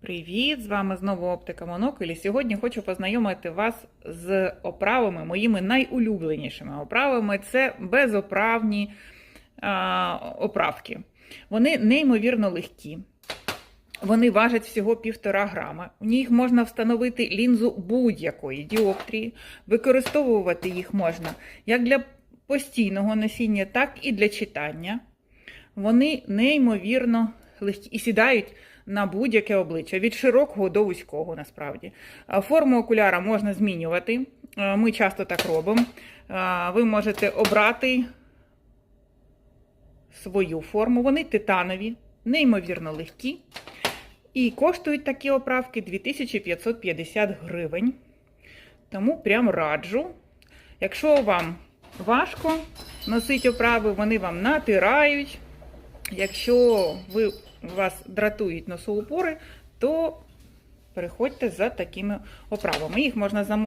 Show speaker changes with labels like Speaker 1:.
Speaker 1: Привіт! З вами знову Оптика Монокль. І Сьогодні хочу познайомити вас з оправами, моїми найулюбленішими оправами. Це безоправні а, оправки. Вони неймовірно легкі. Вони важать всього півтора грама. У них можна встановити лінзу будь-якої діоптрії. Використовувати їх можна як для постійного носіння, так і для читання. Вони неймовірно легкі і сідають на будь-яке обличчя, від широкого до вузького, насправді. Форму окуляра можна змінювати. Ми часто так робимо. Ви можете обрати свою форму. Вони титанові, неймовірно легкі. І коштують такі оправки 2550 гривень. Тому прям раджу. Якщо вам важко носити оправи, вони вам натирають. Якщо ви, вас дратують носоупори, то переходьте за такими оправами. Їх можна зам-